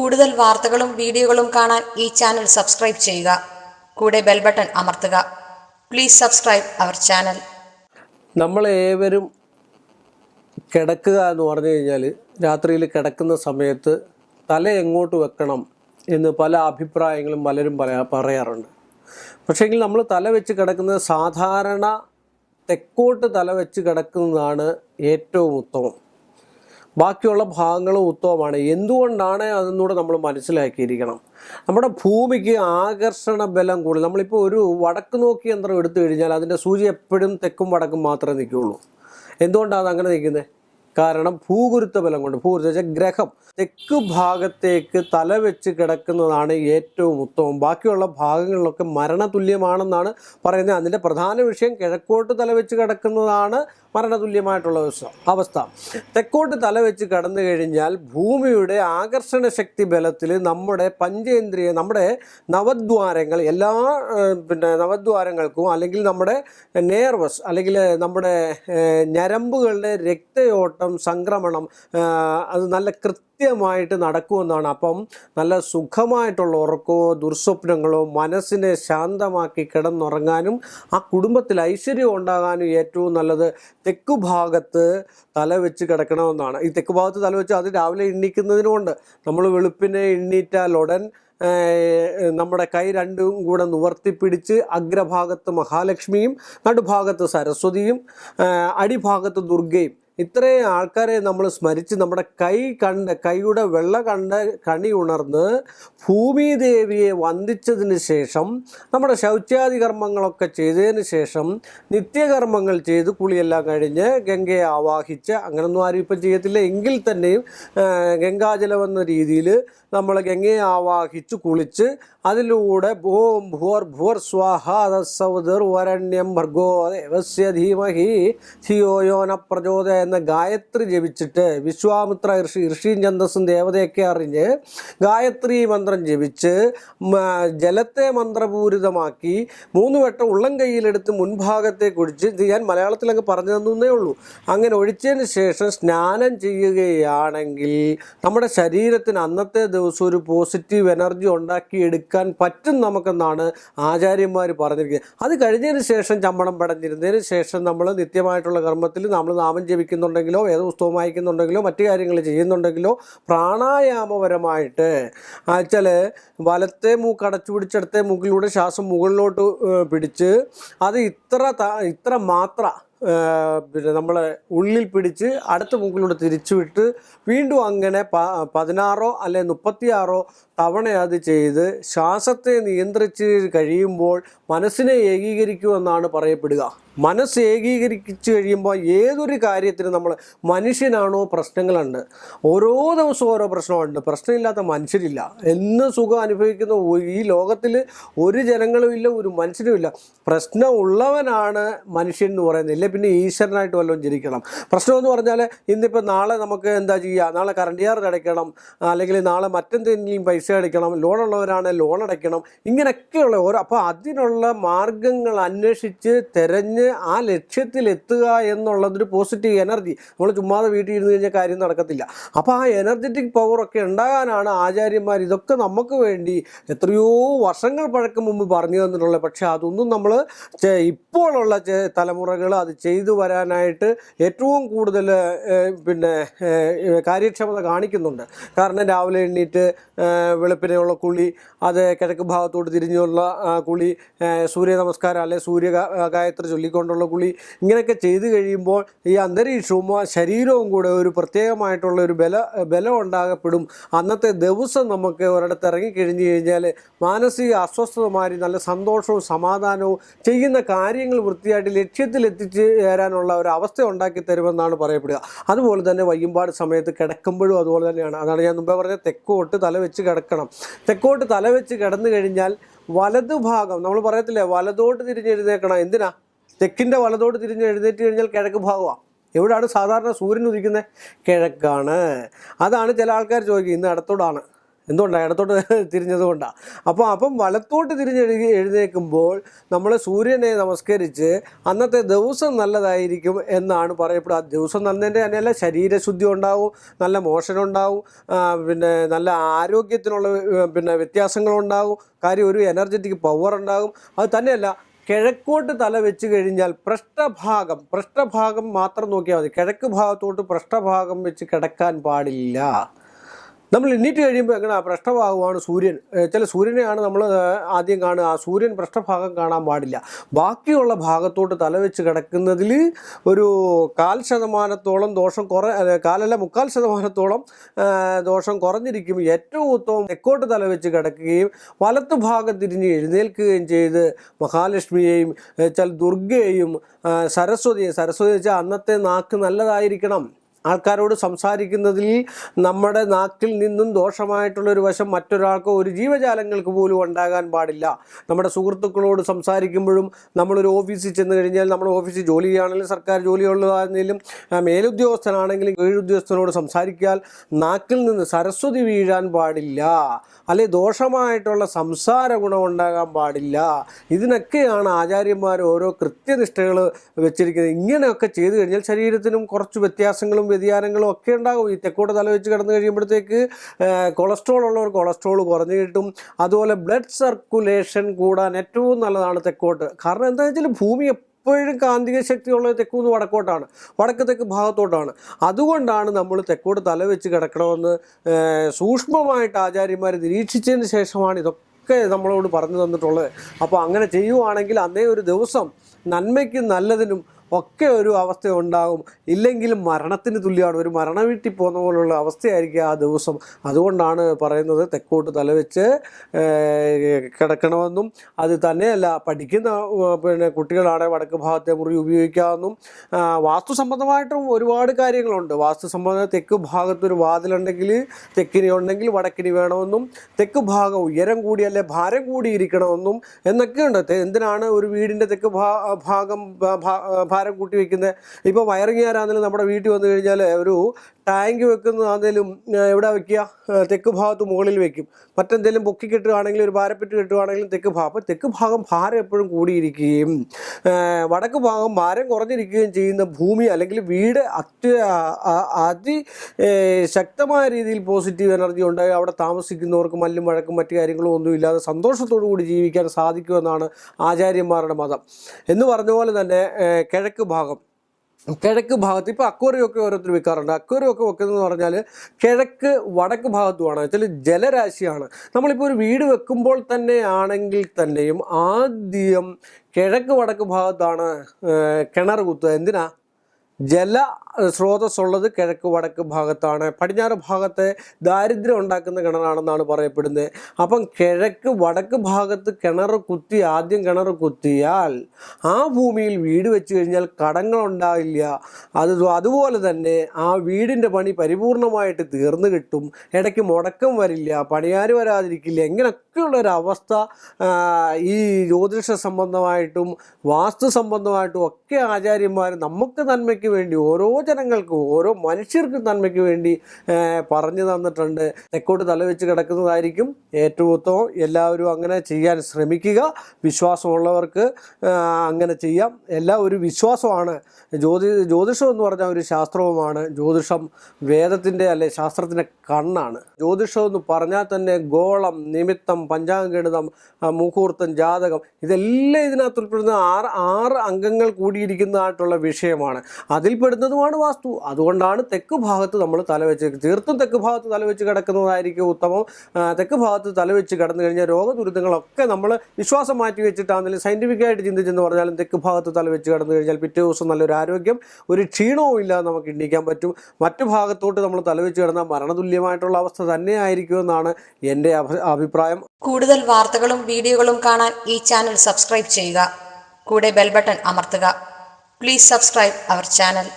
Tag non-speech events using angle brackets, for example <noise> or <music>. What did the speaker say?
കൂടുതൽ വാർത്തകളും വീഡിയോകളും കാണാൻ ഈ ചാനൽ സബ്സ്ക്രൈബ് ചെയ്യുക. കൂടെ ബെൽ ബട്ടൺ അമർത്തുക. Please subscribe our channel. നമ്മൾ ഏവരും കിടക്കുക എന്ന് പറഞ്ഞു കഴിഞ്ഞാൽ രാത്രിയിൽ കിടക്കുന്ന സമയത്ത് തല എങ്ങോട്ട് വെക്കണം എന്ന് പല അഭിപ്രായങ്ങളും പലരും പറയാ പറയാറുണ്ട്. പക്ഷേങ്കിൽ നമ്മൾ തല വെച്ച് കിടക്കുന്നത് സാധാരണ തെക്കോട്ട് തല വെച്ച് കിടക്കുന്നതാണ് ഏറ്റവും ഉത്തമം. ബാക്കിയുള്ള ഭാഗങ്ങളും ഉത്തമമാണ്. എന്തുകൊണ്ടാണ് അതെന്നൂടെ നമ്മൾ മനസ്സിലാക്കിയിരിക്കണം? നമ്മുടെ ഭൂമിക്ക് ആകർഷണ ബലം കൂടുതൽ. നമ്മളിപ്പോൾ ഒരു വടക്ക് നോക്കി യന്ത്രം എടുത്തു കഴിഞ്ഞാൽ അതിന്റെ സൂചി എപ്പോഴും തെക്കും വടക്കും മാത്രമേ നിൽക്കുകയുള്ളൂ. എന്തുകൊണ്ടാണ് അത് അങ്ങനെ നിൽക്കുന്നത്? കാരണം ഭൂഗുരുത്വ ബലം കൊണ്ട് ഭൂഗുരുത്വ ഗ്രഹം തെക്ക് ഭാഗത്തേക്ക് തല വെച്ച് കിടക്കുന്നതാണ് ഏറ്റവും ഉത്തമം. ബാക്കിയുള്ള ഭാഗങ്ങളിലൊക്കെ മരണതുല്യമാണെന്നാണ് പറയുന്നത്. അതിന്റെ പ്രധാന വിഷയം കിഴക്കോട്ട് തല വെച്ച് കിടക്കുന്നതാണ് മരണതുല്യമായിട്ടുള്ള അവസ്ഥ. തെക്കോട്ട് തല വെച്ച് കടന്നു കഴിഞ്ഞാൽ ഭൂമിയുടെ ആകർഷണ ശക്തി ബലത്തിൽ നമ്മുടെ പഞ്ചേന്ദ്രിയ നമ്മുടെ നവദ്വാരങ്ങൾ എല്ലാ പിന്നെ നവദ്വാരങ്ങൾക്കും അല്ലെങ്കിൽ നമ്മുടെ നേർവസ് അല്ലെങ്കിൽ നമ്മുടെ ഞരമ്പുകളുടെ രക്തയോട്ടം സംക്രമണം അത് നല്ല കൃത്യമായിട്ട് നടക്കുമെന്നാണ്. അപ്പം നല്ല സുഖമായിട്ടുള്ള ഉറക്കമോ ദുർസ്വപ്നങ്ങളോ മനസ്സിനെ ശാന്തമാക്കി കിടന്നുറങ്ങാനും ആ കുടുംബത്തിൽ ഐശ്വര്യം ഉണ്ടാകാനും ഏറ്റവും നല്ലത് തെക്കു ഭാഗത്ത് തല വെച്ച് കിടക്കണമെന്നാണ്. ഈ തെക്കു ഭാഗത്ത് തല വെച്ച് അത് രാവിലെ എണ്ണിക്കുന്നതിനുകൊണ്ട് നമ്മൾ വെളുപ്പിനെ എണ്ണീറ്റാൽ ഉടൻ നമ്മുടെ കൈ രണ്ടും കൂടെ നിവർത്തിപ്പിടിച്ച് അഗ്രഭാഗത്ത് മഹാലക്ഷ്മിയും നടുഭാഗത്ത് സരസ്വതിയും അടിഭാഗത്ത് ദുർഗയും ഇത്രയും ആൾക്കാരെ നമ്മൾ സ്മരിച്ച് നമ്മുടെ കൈ കണ്ട് കൈയുടെ വെള്ള കണ്ട് കണി ഉണർന്ന് ഭൂമിദേവിയെ വന്ദിച്ചതിന് ശേഷം നമ്മുടെ ശൗച്യാദി കർമ്മങ്ങളൊക്കെ ചെയ്തതിന് ശേഷം നിത്യകർമ്മങ്ങൾ ചെയ്ത് കുളിയെല്ലാം കഴിഞ്ഞ് ഗംഗയെ ആവാഹിച്ച് അങ്ങനൊന്നും ആരും ഇപ്പം ചെയ്യത്തില്ല. എങ്കിൽ തന്നെയും ഗംഗാജലം എന്ന രീതിയിൽ നമ്മൾ ഗംഗയെ ആവാഹിച്ച് കുളിച്ച് അതിലൂടെ ഭൂം ഭൂർ ഭൂർ സ്വാഹ തസ്സൗദർ വരണ്യം ഭർഗോ ദേവസ്യ ധീമഹി ധിയോ യോന പ്രചോദ എന്ന ഗായത്രി ജപിച്ചിട്ട് വിശ്വാമിത്ര ഋഷി ഋഷിയും ഛന്ദസ്സും ദേവതയൊക്കെ അറിഞ്ഞ് ഗായത്രി മന്ത്രം ജപിച്ച് ജലത്തെ മന്ത്രപൂരിതമാക്കി മൂന്ന് വട്ടം ഉള്ളം കൈയിലെടുത്ത് മുൻഭാഗത്തേക്ക് ഒഴിച്ച് ഇത് ഞാൻ മലയാളത്തിലങ്ങ് പറഞ്ഞു തന്നേ ഉള്ളൂ. അങ്ങനെ ഒഴിച്ചതിന് ശേഷം സ്നാനം ചെയ്യുകയാണെങ്കിൽ നമ്മുടെ ശരീരത്തിന് അന്നത്തെ ദിവസം ഒരു പോസിറ്റീവ് എനർജി ഉണ്ടാക്കിയെടുക്കാൻ പറ്റും നമുക്കെന്നാണ് ആചാര്യന്മാർ പറഞ്ഞിരിക്കുന്നത്. അത് കഴിഞ്ഞതിന് ശേഷം ചമ്മണം പടഞ്ഞിരുന്നതിന് ശേഷം നമ്മൾ നിത്യമായിട്ടുള്ള കർമ്മത്തിൽ നമ്മൾ നാമം ജപിക്കുന്നുണ്ടെങ്കിലോ ഏത് പുസ്തകം വായിക്കുന്നുണ്ടെങ്കിലോ മറ്റു കാര്യങ്ങൾ ചെയ്യുന്നുണ്ടെങ്കിലോ പ്രാണായാമപരമായിട്ട് വെച്ചാൽ വലത്തെ മൂക്ക് അടച്ചു പിടിച്ചെടുത്തെ മൂക്കിലൂടെ ശ്വാസം മുകളിലോട്ട് പിടിച്ച് അത് ഇത്ര ഇത്ര മാത്ര പിന്നെ നമ്മൾ ഉള്ളിൽ പിടിച്ച് അടുത്ത മൂക്കിലൂടെ തിരിച്ചു വിട്ട് വീണ്ടും അങ്ങനെ പ പതിനാറോ അല്ലെ മുപ്പത്തിയാറോ തവണ അത് ചെയ്ത് ശ്വാസത്തെ നിയന്ത്രിച്ച് കഴിയുമ്പോൾ മനസ്സിനെ ഏകീകരിക്കുമെന്നാണ് പറയപ്പെടുക. മനസ്സ് ഏകീകരിച്ച് കഴിയുമ്പോൾ ഏതൊരു കാര്യത്തിനും നമ്മൾ മനുഷ്യനാണോ പ്രശ്നങ്ങളുണ്ട്. ഓരോ ദിവസവും ഓരോ പ്രശ്നമുണ്ട്. പ്രശ്നമില്ലാത്ത മനുഷ്യരില്ല. എന്ന് സുഖം അനുഭവിക്കുന്ന ഈ ലോകത്തിൽ ഒരു ജനങ്ങളും ഇല്ല ഒരു മനുഷ്യനും ഇല്ല. പ്രശ്നമുള്ളവനാണ് മനുഷ്യൻ എന്ന് പറയുന്നത്. ഇല്ലേ പിന്നെ ഈശ്വരനായിട്ട് വല്ലതും ജനിക്കണം. പ്രശ്നമെന്ന് പറഞ്ഞാൽ ഇന്നിപ്പോൾ നാളെ നമുക്ക് എന്താ ചെയ്യുക നാളെ കറണ്ട് ചാർജ് അടയ്ക്കണം. അല്ലെങ്കിൽ നാളെ മറ്റെന്തെങ്കിലും പൈസ അടയ്ക്കണം ലോൺ ഉള്ളവരാണ് ലോൺ അടയ്ക്കണം ഇങ്ങനെയൊക്കെയുള്ള ഓരോ അപ്പോൾ അതിനുള്ള മാർഗങ്ങൾ അന്വേഷിച്ച് തിരഞ്ഞ് ആ ലക്ഷ്യത്തിലെത്തുക എന്നുള്ളതൊരു പോസിറ്റീവ് എനർജി നമ്മൾ ചുമ്മാതെ വീട്ടിൽ ഇരുന്ന് കഴിഞ്ഞാൽ കാര്യം നടക്കത്തില്ല. അപ്പോൾ ആ എനർജറ്റിക് പവറൊക്കെ ഉണ്ടാകാനാണ് ആചാര്യന്മാർ ഇതൊക്കെ നമുക്ക് വേണ്ടി എത്രയോ വർഷങ്ങൾ പഴക്കം മുമ്പ് പറഞ്ഞു തന്നിട്ടുള്ളത്. പക്ഷേ അതൊന്നും നമ്മൾ ഇപ്പോഴുള്ള തലമുറകൾ അത് ചെയ്തു വരാനായിട്ട് ഏറ്റവും കൂടുതൽ പിന്നെ കാര്യക്ഷമത കാണിക്കുന്നുണ്ട്. കാരണം രാവിലെ എണ്ണീറ്റ് വെളുപ്പിനെയുള്ള കുളി അത് കിഴക്ക് ഭാഗത്തോട്ട് തിരിഞ്ഞുള്ള കുളി സൂര്യ നമസ്കാരം അല്ലെ സൂര്യ ഗായത്രി ചൊല്ലിക്കൊണ്ടുള്ള കുളി ഇങ്ങനെയൊക്കെ ചെയ്തു കഴിയുമ്പോൾ ഈ അന്തരീക്ഷവും ശരീരവും കൂടെ ഒരു പ്രത്യേകമായിട്ടുള്ള ഒരു ബല ബലം ഉണ്ടാകപ്പെടും. അന്നത്തെ ദിവസം നമുക്ക് ഒരിടത്ത് ഇറങ്ങിക്കഴിഞ്ഞു കഴിഞ്ഞാൽ മാനസിക അസ്വസ്ഥത മാറി നല്ല സന്തോഷവും സമാധാനവും ചെയ്യുന്ന കാര്യങ്ങൾ വൃത്തിയായിട്ട് ലക്ഷ്യത്തിൽ എത്തിച്ച് ചേരാനുള്ള ഒരു അവസ്ഥ ഉണ്ടാക്കി തരുമെന്നാണ് പറയപ്പെടുക. അതുപോലെ തന്നെ വയ്യുമ്പാട് സമയത്ത് കിടക്കുമ്പോഴും അതുപോലെ തന്നെയാണ്. അതാണ് ഞാൻ മുമ്പേ പറഞ്ഞത് തെക്കോട്ട് തല വെച്ച് കിടക്കണം തെക്കോട്ട് തലവെച്ച് കിടന്നു കഴിഞ്ഞാൽ വലതുഭാഗം നമ്മൾ പറയത്തില്ലേ വലതോട്ട് തിരിഞ്ഞെഴുന്നേക്കണം എന്തിനാ? തെക്കിന്റെ വലതോട്ട് തിരിഞ്ഞ് എഴുന്നേറ്റ് കഴിഞ്ഞാൽ കിഴക്ക് ഭാഗമാണ് എവിടെയാണ് സാധാരണ സൂര്യൻ ഉദിക്കുന്നത് കിഴക്കാണ്. അതാണ് ചില ആൾക്കാർ ചോദിക്കുക ഇന്ന് ഇടത്തോടാണ്. എന്തുകൊണ്ടാണ് ഇടത്തോട്ട് <laughs> തിരിഞ്ഞത് കൊണ്ടാണ് അപ്പോൾ അപ്പം വലത്തോട്ട് തിരിഞ്ഞ് എഴുന്നേൽക്കുമ്പോൾ നമ്മൾ സൂര്യനെ നമസ്കരിച്ച് അന്നത്തെ ദിവസം നല്ലതായിരിക്കും എന്നാണ് പറയപ്പെടുക. ദിവസം നല്ലതിന്റെ തന്നെയല്ല ശരീരശുദ്ധി ഉണ്ടാവും നല്ല മോഷണം ഉണ്ടാവും പിന്നെ നല്ല ആരോഗ്യത്തിനുള്ള പിന്നെ വ്യത്യാസങ്ങളുണ്ടാവും കാര്യം ഒരു എനർജറ്റിക് പവർ ഉണ്ടാകും. അത് തന്നെയല്ല കിഴക്കോട്ട് തല വെച്ച് കഴിഞ്ഞാൽ പൃഷ്ഠഭാഗം പൃഷ്ഠഭാഗം മാത്രം നോക്കിയാൽ മതി. കിഴക്ക് ഭാഗത്തോട്ട് പൃഷ്ഠഭാഗം വെച്ച് കിടക്കാൻ പാടില്ല. നമ്മൾ എണ്ണീറ്റ് കഴിയുമ്പോൾ എങ്ങനെ പൃഷ്ഠഭാഗമാണ് സൂര്യൻ? ചില സൂര്യനെയാണ് നമ്മൾ ആദ്യം കാണുക. ആ സൂര്യൻ പൃഷ്ഠഭാഗം കാണാൻ പാടില്ല. ബാക്കിയുള്ള ഭാഗത്തോട്ട് തലവെച്ച് കിടക്കുന്നതിൽ ഒരു കാൽ ശതമാനത്തോളം ദോഷം കുറ കാലല്ല മുക്കാൽ ശതമാനത്തോളം ദോഷം കുറഞ്ഞിരിക്കും. ഏറ്റവും ഉത്തമം തെക്കോട്ട് തലവെച്ച് കിടക്കുകയും വലത്ത് ഭാഗം തിരിഞ്ഞ് എഴുന്നേൽക്കുകയും ചെയ്ത് മഹാലക്ഷ്മിയെയും ചില ദുർഗയെയും സരസ്വതിയെയും സരസ്വതിയെ സരസ്വതി വെച്ചാൽ അന്നത്തെ നാക്ക് നല്ലതായിരിക്കണം. ആൾക്കാരോട് സംസാരിക്കുന്നതിൽ നമ്മുടെ നാക്കിൽ നിന്നും ദോഷമായിട്ടുള്ള ഒരു വശം മറ്റൊരാൾക്കോ ഒരു ജീവജാലങ്ങൾക്ക് പോലും ഉണ്ടാകാൻ പാടില്ല. നമ്മുടെ സുഹൃത്തുക്കളോട് സംസാരിക്കുമ്പോഴും നമ്മളൊരു ഓഫീസിൽ ചെന്ന് കഴിഞ്ഞാൽ നമ്മൾ ഓഫീസിൽ ജോലി ചെയ്യുകയാണെങ്കിലും സർക്കാർ ജോലിയുള്ളതാണെങ്കിലും മേലുദ്യോഗസ്ഥനാണെങ്കിലും കീഴുദ്യോഗസ്ഥനോട് സംസാരിക്കാൻ നാക്കിൽ നിന്ന് സരസ്വതി വീഴാൻ പാടില്ല. അല്ലെ ദോഷമായിട്ടുള്ള സംസാര ഗുണം ഉണ്ടാകാൻ പാടില്ല. ഇതിനൊക്കെയാണ് ആചാര്യന്മാർ ഓരോ കൃത്യനിഷ്ഠകൾ വെച്ചിരിക്കുന്നത്. ഇങ്ങനെയൊക്കെ ചെയ്തു കഴിഞ്ഞാൽ ശരീരത്തിനും കുറച്ച് വ്യത്യാസങ്ങളും വ്യതിയാനങ്ങളും ഒക്കെ ഉണ്ടാകും. ഈ തെക്കോട്ട് തല വെച്ച് കിടന്നു കഴിയുമ്പോഴത്തേക്ക് കൊളസ്ട്രോൾ ഉള്ളവർ കൊളസ്ട്രോൾ കുറഞ്ഞു കിട്ടും. അതുപോലെ ബ്ലഡ് സർക്കുലേഷൻ കൂടാൻ ഏറ്റവും നല്ലതാണ് തെക്കോട്ട്. കാരണം എന്താണെന്ന് വെച്ചാൽ ഭൂമി എപ്പോഴും കാന്തിക ശക്തിയുള്ളത് തെക്കൂന്ന് വടക്കോട്ടാണ്. വടക്ക് തെക്ക് ഭാഗത്തോട്ടാണ്. അതുകൊണ്ടാണ് നമ്മൾ തെക്കോട്ട് തല വെച്ച് കിടക്കണമെന്ന് സൂക്ഷ്മമായിട്ട് ആചാര്യന്മാർ നിരീക്ഷിച്ചതിന് ശേഷമാണ് ഇതൊക്കെ നമ്മളോട് പറഞ്ഞു തന്നിട്ടുള്ളത്. അപ്പോൾ അങ്ങനെ ചെയ്യുവാണെങ്കിൽ അന്നേ ഒരു ദിവസം നന്മയ്ക്കും നല്ലതിനും ഒക്കെ ഒരു അവസ്ഥ ഉണ്ടാകും ഇല്ലെങ്കിൽ മരണത്തിന് തുല്യമാണ്. ഒരു മരണ വീട്ടിൽ പോകുന്ന പോലുള്ള അവസ്ഥയായിരിക്കും ആ ദിവസം. അതുകൊണ്ടാണ് പറയുന്നത് തെക്കോട്ട് തലവെച്ച് കിടക്കണമെന്നും അത് തന്നെയല്ല പഠിക്കുന്ന പിന്നെ കുട്ടികളാണ് വടക്ക് ഭാഗത്തെ മുറി ഉപയോഗിക്കാമെന്നും ആ, വാസ്തു സംബന്ധമായിട്ടും ഒരുപാട് കാര്യങ്ങളുണ്ട്. വാസ്തു സംബന്ധം തെക്ക് ഭാഗത്തൊരു വാതിലുണ്ടെങ്കിൽ തെക്കിനി ഉണ്ടെങ്കിൽ വടക്കിനി വേണമെന്നും തെക്ക് ഭാഗം ഉയരം കൂടി അല്ലെ ഭാരം കൂടി ഇരിക്കണമെന്നും എന്നൊക്കെയുണ്ട്. എന്തിനാണ് ഒരു വീടിന്റെ തെക്ക് ഭാഗം ഭാരം കൂട്ടി വെക്കുന്നത് ഇപ്പോൾ വയറിങ്ങാരാണെങ്കിലും നമ്മുടെ വീട്ടിൽ വന്നു കഴിഞ്ഞാൽ ഒരു ടാങ്ക് വെക്കുന്നതാണെങ്കിലും എവിടെ വെക്കുക? തെക്ക് ഭാഗത്ത് മുകളിൽ വെക്കും. മറ്റെന്തെങ്കിലും പൊക്കി കെട്ടുകയാണെങ്കിലും ഒരു ഭാരപ്പെട്ട് കെട്ടുകയാണെങ്കിലും തെക്ക് ഭാഗം. അപ്പോൾ തെക്ക് ഭാഗം ഭാരം എപ്പോഴും കൂടിയിരിക്കുകയും വടക്ക് ഭാഗം ഭാരം കുറഞ്ഞിരിക്കുകയും ചെയ്യുന്ന ഭൂമി അല്ലെങ്കിൽ വീട് അത്യ അതി ശക്തമായ രീതിയിൽ പോസിറ്റീവ് എനർജി ഉണ്ടായി അവിടെ താമസിക്കുന്നവർക്ക് മല്ലും വഴക്കും മറ്റു കാര്യങ്ങളും ഒന്നും ഇല്ലാതെ സന്തോഷത്തോടു കൂടി ജീവിക്കാൻ സാധിക്കുമെന്നാണ് ആചാര്യന്മാരുടെ മതം. എന്ന് പറഞ്ഞ പോലെ തന്നെ കിഴക്ക് ഭാഗം. കിഴക്ക് ഭാഗത്ത് ഇപ്പോൾ അക്വറിയൊക്കെ ഓരോരുത്തർ വെക്കാറുണ്ട്. അക്വറിയൊക്കെ വെക്കുന്നതെന്ന് പറഞ്ഞാൽ കിഴക്ക് വടക്ക് ഭാഗത്തുമാണ്. വെച്ചാൽ ജലരാശിയാണ്. നമ്മളിപ്പോൾ ഒരു വീട് വെക്കുമ്പോൾ തന്നെ ആണെങ്കിൽ തന്നെയും ആദ്യം കിഴക്ക് വടക്ക് ഭാഗത്താണ് കിണർ കുത്തുക. എന്തിനാ? ജല സ്രോതസ്സുള്ളത് കിഴക്ക് വടക്ക് ഭാഗത്താണ്. പടിഞ്ഞാറ് ഭാഗത്തെ ദാരിദ്ര്യം ഉണ്ടാക്കുന്ന കിണറാണെന്നാണ് പറയപ്പെടുന്നത്. അപ്പം കിഴക്ക് വടക്ക് ഭാഗത്ത് കിണർ കുത്തി ആദ്യം കിണർ കുത്തിയാൽ ആ ഭൂമിയിൽ വീട് വെച്ച് കഴിഞ്ഞാൽ കടങ്ങളുണ്ടാവില്ല അത് അതുപോലെ തന്നെ ആ വീടിന്റെ പണി പരിപൂർണമായിട്ട് തീർന്നു കിട്ടും. ഇടയ്ക്ക് മുടക്കം വരില്ല പണിയാർ വരാതിരിക്കില്ല. ഇങ്ങനെയൊക്കെയുള്ള ഒരു അവസ്ഥ ഈ ജ്യോതിഷ സംബന്ധമായിട്ടും വാസ്തു സംബന്ധമായിട്ടും ഒക്കെ ആചാര്യന്മാർ നമുക്ക് നന്മയ്ക്ക് വേണ്ടി ഓരോ ജനങ്ങൾക്കും ഓരോ മനുഷ്യർക്കും നന്മയ്ക്ക് വേണ്ടി പറഞ്ഞു തന്നിട്ടുണ്ട്. തെക്കോട്ട് തലവെച്ച് കിടക്കുന്നതായിരിക്കും ഏറ്റവും ഉത്തമം. എല്ലാവരും അങ്ങനെ ചെയ്യാൻ ശ്രമിക്കുക. വിശ്വാസമുള്ളവർക്ക് അങ്ങനെ ചെയ്യാം. എല്ലാം ഒരു വിശ്വാസമാണ്. ജ്യോതി ജ്യോതിഷം എന്ന് പറഞ്ഞാൽ ഒരു ശാസ്ത്രവുമാണ്. ജ്യോതിഷം വേദത്തിന്റെ അല്ലെ ശാസ്ത്രത്തിന്റെ കണ്ണാണ്. ജ്യോതിഷം എന്ന് പറഞ്ഞാൽ തന്നെ ഗോളം നിമിത്തം പഞ്ചാംഗണിതം മുഹൂർത്തം ജാതകം ഇതെല്ലാം ഇതിനകത്ത് ഉൾപ്പെടുന്ന ആറ് ആറ് അംഗങ്ങൾ കൂടിയിരിക്കുന്നതായിട്ടുള്ള വിഷയമാണ്. അതിൽപ്പെടുന്നതുമാണ് വാസ്തു? അതുകൊണ്ടാണ് തെക്ക് ഭാഗത്ത് നമ്മൾ തലവെച്ച് തീർത്തും തെക്ക് ഭാഗത്ത് തലവെച്ച് കിടക്കുന്നതായിരിക്കും ഉത്തമം. തെക്ക് ഭാഗത്ത് തലവെച്ച് കിടന്നു കഴിഞ്ഞാൽ രോഗദുരിതങ്ങളൊക്കെ നമ്മൾ വിശ്വാസം മാറ്റി വെച്ചിട്ടാണെങ്കിലും സയന്റിഫിക്കായിട്ട് ചിന്തിച്ചെന്ന് പറഞ്ഞാലും തെക്ക് ഭാഗത്ത് തലവെച്ച് കിടന്നു കഴിഞ്ഞാൽ പിറ്റേ ദിവസം നല്ലൊരു ആരോഗ്യം ഒരു ക്ഷീണവും ഇല്ലാതെ നമുക്ക് എണ്ണിക്കാൻ പറ്റും. മറ്റു ഭാഗത്തോട്ട് നമ്മൾ തലവെച്ച് കിടന്നാൽ മരണതുല്യമായിട്ടുള്ള അവസ്ഥ തന്നെ ആയിരിക്കുമെന്നാണ് എന്റെ അഭിപ്രായം. കൂടുതൽ വാർത്തകളും വീഡിയോകളും കാണാൻ ഈ ചാനൽ സബ്സ്ക്രൈബ് ചെയ്യുക. കൂടെ ബെൽബട്ടൺ അമർത്തുക. Please subscribe our channel